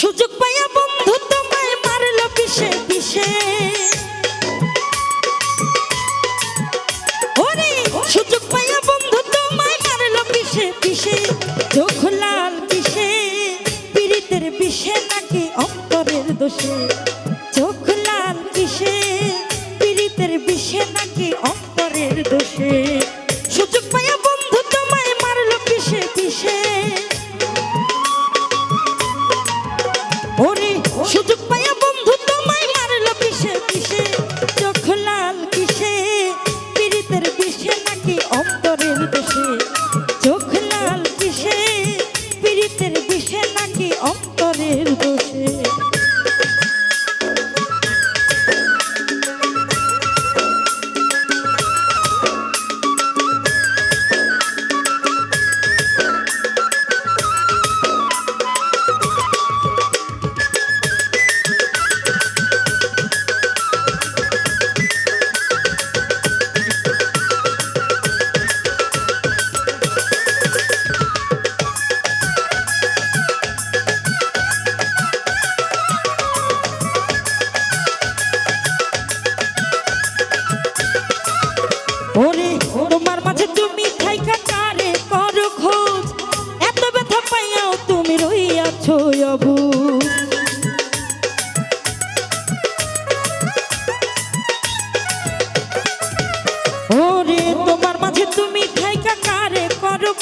সুযোগ পাইয়া বন্ধু তোমায় মারল পিসে পিসে ওরে, সুযোগ পাইয়া বন্ধু তোমায় মারল পিসে পিসে চোখ লাল পিসে পীড়িতের পিসে নাকি অন্তরের দোষে?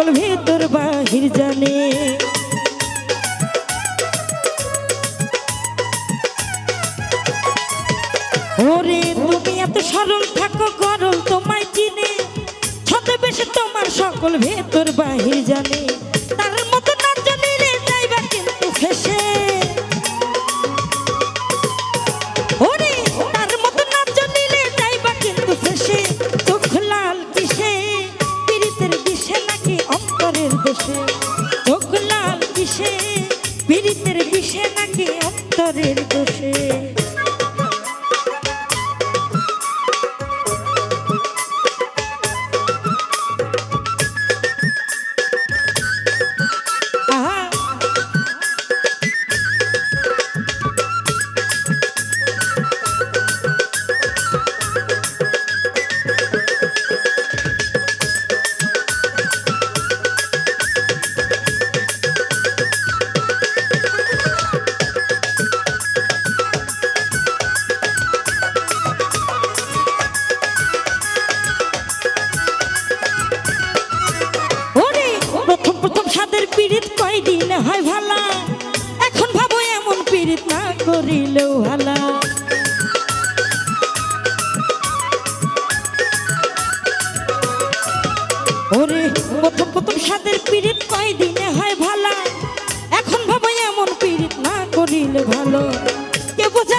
সকল ভেতর বাহির জানে। ওরে তুমি এত সরল থাকো গরল তোমায় চিনে। বেশি তোমার সকল ভেতর বাহির জানে। তার অন্তরের কয়দিন হয় ভালা। এখন ভাবো এমন পীড়িত না করিলেও ভালা। ওরে, প্রথম প্রথম সাদের পীড়িত কয়দিনে হয় ভালা। এখন ভাবো এমন পীড়িত না করিলে ভালো। কে বোঝে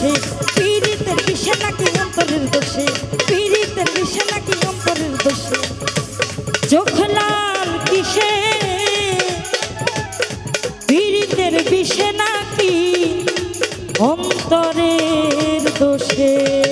দোষে। পীড়িতের বিষে নাকি অন্তরের দোষে। পীড়িতের বিষে নাকি অন্তরের দোষে। চোখ কিসে? পীড়িতের বিষে নাকি অন্তরের দোষে?